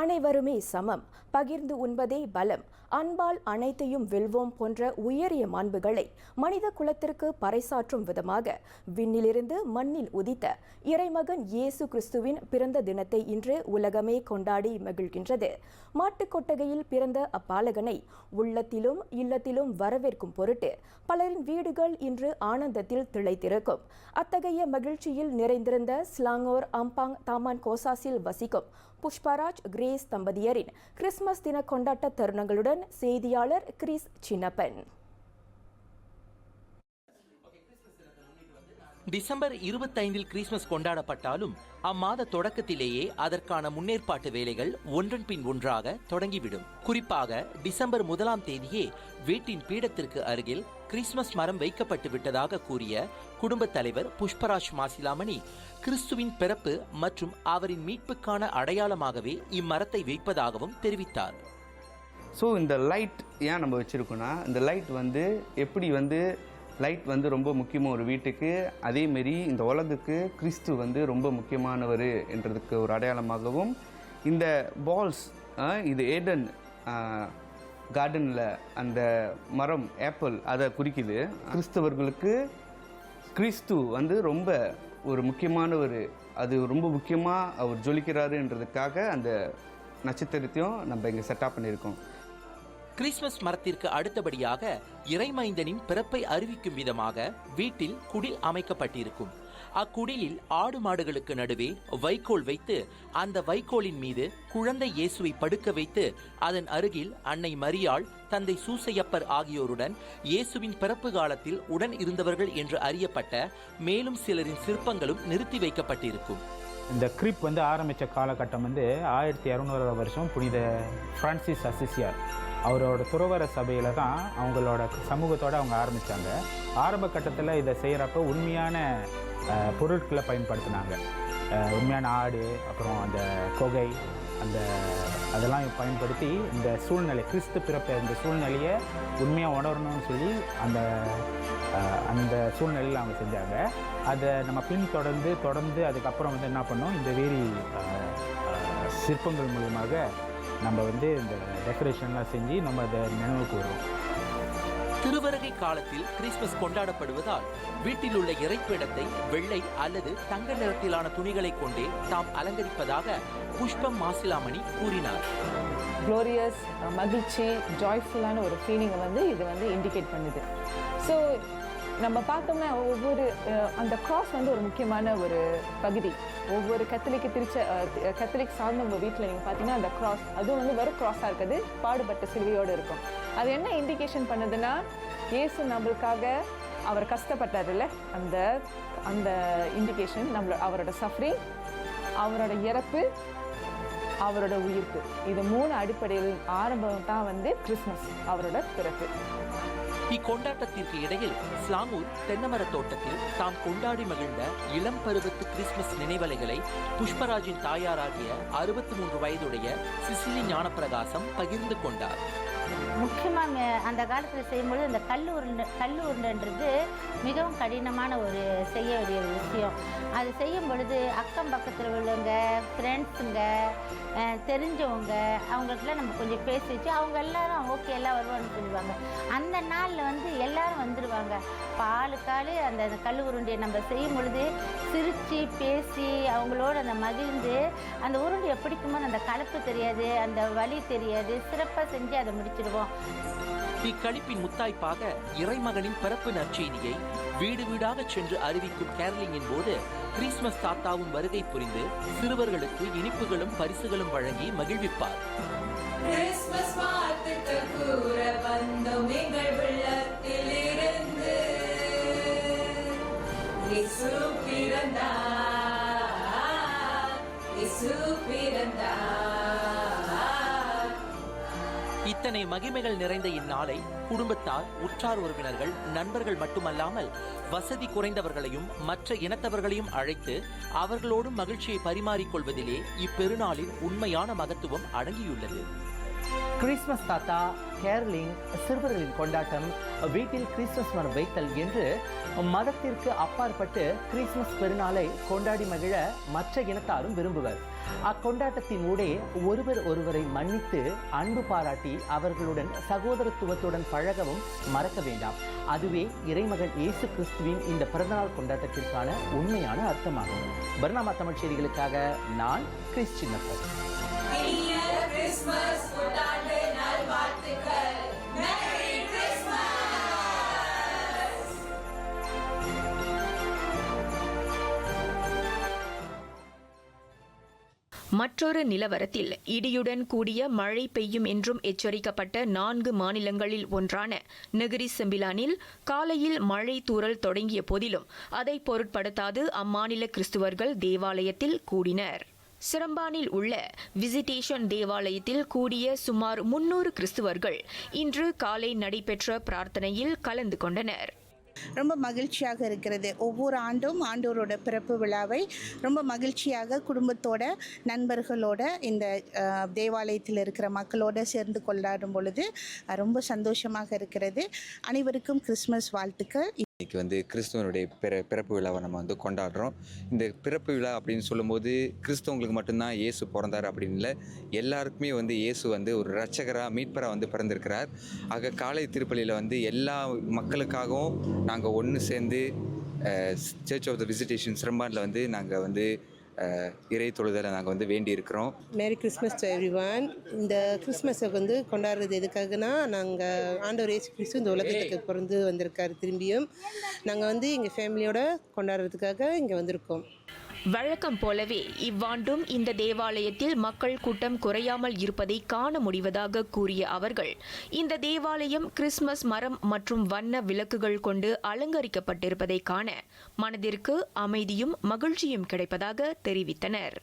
அனைவருமே சமம். பகிர்ந்து உண்பதே பலம். அன்பால் அனைத்தையும் வெல்வோம் போன்ற உயரிய மாண்புகளை மனித குலத்திற்கு பறைசாற்றும் விதமாக விண்ணிலிருந்து மண்ணில் உதித்த இறைமகன் இயேசு கிறிஸ்துவின் பிறந்த தினத்தை இன்று உலகமே கொண்டாடி மகிழ்கின்றது. மாட்டுக் கொட்டகையில் பிறந்த அப்பாலகனை உள்ளத்திலும் இல்லத்திலும் வரவேற்கும் பொருட்டு பலரின் வீடுகள் இன்று ஆனந்தத்தில் திளைத்திருக்கும். அத்தகைய மகிழ்ச்சியில் நிறைந்திருந்த ஸ்லாங்கோர் அம்பாங் தாமான் கோசாஸில் வசிக்கும் புஷ்பராஜ் கிரேஸ் தம்பதியரின் கிறிஸ்துமஸ் தின கொண்டாட்ட தருணங்களுடன் செய்தியாளர் கிறிஸ் சின்னப்பன். டிசம்பர் இருபத்தைந்தில் கிறிஸ்துமஸ் கொண்டாடப்பட்டாலும் அம்மாத தொடக்கத்திலேயே அதற்கான முன்னேற்பாட்டு வேலைகள் ஒன்றன் பின் ஒன்றாக தொடங்கிவிடும். குறிப்பாக டிசம்பர் முதலாம் தேதியே வீட்டின் பீடத்திற்கு அருகில் கிறிஸ்துமஸ் மரம் வைக்கப்பட்டு விட்டதாக கூறிய குடும்பத் தலைவர் புஷ்பராஜ் மாசிலாமணி கிறிஸ்துவின் பிறப்பு மற்றும் அவரின் மீட்புக்கான அடையாளமாகவே இம்மரத்தை வைப்பதாகவும் தெரிவித்தார். ஸோ இந்த லைட் ஏன் நம்ம வச்சுருக்கோன்னா இந்த லைட் வந்து எப்படி வந்து லைட் வந்து ரொம்ப முக்கியமாக ஒரு வீட்டுக்கு அதேமாரி இந்த உலகுக்கு கிறிஸ்து வந்து ரொம்ப முக்கியமானவர் என்றதுக்கு ஒரு அடையாளமாகவும் இந்த பால்ஸ் இது ஏடன் கார்டனில் அந்த மரம் ஆப்பிள் அதை குறிக்குது. கிறிஸ்தவர்களுக்கு கிறிஸ்து வந்து ரொம்ப ஒரு முக்கியமான ஒரு அது ரொம்ப முக்கியமாக அவர் ஜொலிக்கிறாருன்றதுக்காக அந்த நட்சத்திரத்தையும் நம்ம இங்கே செட்டப் பண்ணியிருக்கோம். கிறிஸ்துமஸ் மரத்திற்கு அடுத்தபடியாக இறைமைந்தனின் பிறப்பை அறிவிக்கும் விதமாக வீட்டில் குடில் அமைக்கப்பட்டிருக்கும். அக்குடிலில் ஆடு மாடுகளுக்கு நடுவே வைக்கோல் வைத்து அந்த வைக்கோலின் மீது குழந்தை இயேசுவை படுக்க வைத்து அதன் அருகில் அன்னை மரியாள் தந்தை சூசையப்பர் ஆகியோருடன் இயேசுவின் பிறப்பு காலத்தில் உடன் இருந்தவர்கள் என்று அறியப்பட்ட மேலும் சிலரின் சிற்பங்களும் நிறுத்தி வைக்கப்பட்டிருக்கும். இந்த கிரிப் வந்து ஆரம்பித்த காலகட்டம் வந்து ஆயிரத்தி இரநூறு வருஷம் புனித பிரான்சிஸ் அசிசியார். அவரோட துறவர சபையில் தான் அவங்களோட சமூகத்தோடு அவங்க ஆரம்பித்தாங்க ஆரம்ப கட்டத்தில் இதை செய்கிறப்ப உண்மையான பொருட்களை பயன்படுத்தினாங்க. உண்மையான ஆடு அப்புறம் அந்த கொகை அந்த அதெல்லாம் பயன்படுத்தி இந்த சூழ்நிலை கிறிஸ்து பிறப்ப இந்த சூழ்நிலையை உண்மையாக உணரணும்னு சொல்லி அந்த அந்த சூழ்நிலையில் அவங்க செஞ்சாங்க. அதை நம்ம பின் தொடர்ந்து தொடர்ந்து அதுக்கப்புறம் வந்து என்ன பண்ணோம்? இந்த வேரி சிற்பங்கள் மூலியமாக நம்ம வந்து இந்த டெக்கரேஷன்லாம் செஞ்சு நம்ம அதை நினைவு கூறுவோம் திருவருகை காலத்தில் கிறிஸ்துமஸ் கொண்டாடப்படுவதால் வீட்டில் உள்ள இறைப்பிடத்தை வெள்ளை அல்லது தங்க நிறத்திலான துணிகளை கொண்டே தாம் அலங்கரிப்பதாக புஷ்பம் மாசிலாமணி கூறினார். குளோரியஸ் uh, மகிழ்ச்சி ஜாய்ஃபுல்லான ஒரு ஃபீலிங்கை வந்து இது வந்து இண்டிகேட் பண்ணுது. ஸோ நம்ம பார்த்தோம்னா ஒவ்வொரு uh, அந்த கிராஸ் வந்து ஒரு முக்கியமான ஒரு பகுதி. ஒவ்வொரு கத்தலிக்கு திருச்ச அஹ், கத்தலிக் சார்ந்தவங்க வீட்டில் நீங்கள் பார்த்தீங்கன்னா அந்த கிராஸ் அதுவும் வந்து வெறும் கிராஸாக இருக்குது. பாடுபட்ட சிலுவையோடு இருக்கும். அது என்ன இண்டிகேஷன் பண்ணுதுன்னா இயேசு நம்மளுக்காக அவர் கஷ்டப்பட்டார்ல அந்த அந்த இண்டிகேஷன் நம்மள அவரோட சஃபரிங் அவரோட இறப்பு அவரோட உயிர்ப்பு. இது மூணு அடிப்படையில் ஆரம்பம் தான் வந்து கிறிஸ்மஸ் அவரோட பிறப்பு. இக்கொண்டாட்டத்திற்கு இடையில் ஸ்லாங்கூர் தென்னமர தோட்டத்தில் தாம் கொண்டாடி மகிழ்ந்த இளம் பருவத்து கிறிஸ்துமஸ் நினைவலைகளை புஷ்பராஜின் தாயாராகிய அறுபத்தி மூன்று வயதுடைய சிசிலி ஞானப்பிரகாசம் பகிர்ந்து கொண்டார். முக்கியமாக அந்த காலத்தில் செய்யும்பொழுது இந்த கல் உருண்டை கல் உருண்டைன்றது மிகவும் கடினமான ஒரு செய்ய வேண்டிய ஒரு விஷயம். அது செய்யும் பொழுது அக்கம் பக்கத்தில் உள்ளவங்க ஃப்ரெண்ட்ஸுங்க தெரிஞ்சவங்க அவங்களுக்குலாம் நம்ம கொஞ்சம் பேசி வச்சு அவங்க எல்லாரும் ஓகே எல்லாம் வருவான்னு சொல்லுவாங்க. அந்த நாளில் வந்து எல்லாரும் வந்துடுவாங்க பாலுக்காலு அந்த அந்த கல் உருண்டையை நம்ம செய்யும் பொழுது சிரித்து பேசி அவங்களோட அந்த மகிழ்ந்து அந்த உருண்டையை பிடிக்கும்போது அந்த கலப்பு தெரியாது அந்த வலி தெரியாது சிறப்பாக செஞ்சு அதை முடிச்சிடுவோம் இக்களிப்பின் முத்தாய்ப்பாக இறைமகனின் பிறப்பு நற்செய்தியை வீடு வீடாக சென்று அறிவிக்கும் கேரளிங்கின் போது கிறிஸ்துமஸ் தாத்தாவும் வருகை புரிந்து சிறுவர்களுக்கு இனிப்புகளும் பரிசுகளும் வழங்கி மகிழ்விப்பார். கிறிஸ்மஸ் வாழ்த்துக்கள் கூற வந்தோம் எங்கள் உள்ளத்தில் இருந்து இயேசு பிறந்தார் இயேசு பிறந்தார். இத்தனை மகிமைகள் நிறைந்த இந்நாளை குடும்பத்தார் உற்றார் உறவினர்கள் நண்பர்கள் மட்டுமல்லாமல் வசதி குறைந்தவர்களையும் மற்ற இனத்தவர்களையும் அழைத்து அவர்களோடும் மகிழ்ச்சியை பரிமாறிக்கொள்வதிலே இப்பெருநாளின் உண்மையான மகத்துவம் அடங்கியுள்ளது. கிறிஸ்மஸ் தாத்தா கேரளிங் சிறுவர்களின் கொண்டாட்டம் வீட்டில் கிறிஸ்மஸ் மரம் வைத்தல் என்று மதத்திற்கு அப்பாற்பட்டு கிறிஸ்மஸ் பெருநாளை கொண்டாடி மகிழ மற்ற இனத்தாரும் விரும்புவர். அக்கொண்டாட்டத்தின் ஊடே ஒருவர் ஒருவரை மன்னித்து அன்பு பாராட்டி அவர்களுடன் சகோதரத்துவத்துடன் பழகவும் மறக்க வேண்டாம். அதுவே இறைமகன் இயேசு கிறிஸ்துவின் இந்த பிறந்தநாள் கொண்டாட்டத்திற்கான உண்மையான அர்த்தமாகும். பர்ணாமா தமிழ் செய்திகளுக்காக நான் கிறிஸ் சின்னப்பர் மற்றொரு நிலவரத்தில் இடியுடன் கூடிய மழை பெய்யும் என்றும் எச்சரிக்கப்பட்ட நான்கு மாநிலங்களில் ஒன்றான நெகிரி செம்பிலானில் காலையில் மழை தூறல் தொடங்கிய போதிலும் அதை பொருட்படுத்தாது அம்மாநில கிறிஸ்துவர்கள் தேவாலயத்தில் கூடினர். சிரம்பானில் உள்ள விசிட்டேஷன் தேவாலயத்தில் கூடிய சுமார் முன்னூறு கிறிஸ்துவர்கள் இன்று காலை நடைபெற்ற பிரார்த்தனையில் கலந்து கொண்டனர். ரொம்ப மகிழ்ச்சியாக இருக்கிறது. ஒவ்வொரு ஆண்டும் ஆண்டோரோட பிறப்பு விழாவை ரொம்ப மகிழ்ச்சியாக குடும்பத்தோட நண்பர்களோட இந்த தேவாலயத்தில் இருக்கிற மக்களோட சேர்ந்து கொண்டாடும் பொழுது ரொம்ப சந்தோஷமாக இருக்கிறது. அனைவருக்கும் கிறிஸ்மஸ் வாழ்த்துக்கள். இன்றைக்கி வந்து கிறிஸ்துவனுடைய பிற பிறப்பு விழாவை நம்ம வந்து கொண்டாடுறோம். இந்த பிறப்பு விழா அப்படின்னு சொல்லும்போது கிறிஸ்தவங்களுக்கு மட்டும்தான் இயேசு பிறந்தார் அப்படின்னு இல்லை எல்லாருக்குமே வந்து இயேசு வந்து ஒரு ரட்சகராக மீட்பராக வந்து பிறந்திருக்கிறார். ஆக காலை திருப்பலியில் வந்து எல்லா மக்களுக்காகவும் நாங்கள் ஒன்று சேர்ந்து சர்ச் ஆஃப் த விசிட்டேஷன் சிரம்பானில் வந்து நாங்கள் வந்து இறை தொழுதலை நாங்கள் வந்து வேண்டி இருக்கிறோம் மேரி கிறிஸ்மஸ் டு எவ்ரிவான் இந்த கிறிஸ்மஸை வந்து கொண்டாடுறது எதுக்காகனா நாங்கள் ஆண்டவர் இயேசு கிறிஸ்து இந்த உலகத்துக்கு பிறந்து வந்திருக்காரு திரும்பியும். நாங்கள் வந்து எங்கள் ஃபேமிலியோட கொண்டாடுறதுக்காக இங்கே வந்திருக்கோம். வழக்கம் போலவே இவ்வாண்டும் இந்த தேவாலயத்தில் மக்கள் கூட்டம் குறையாமல் இருப்பதை காண முடிவதாக கூறிய அவர்கள் இந்த தேவாலயம் கிறிஸ்துமஸ் மரம் மற்றும் வண்ண விளக்குகள் கொண்டு அலங்கரிக்கப்பட்டிருப்பதை காண மனதிற்கு அமைதியும் மகிழ்ச்சியும் கிடைப்பதாக தெரிவித்தனர்.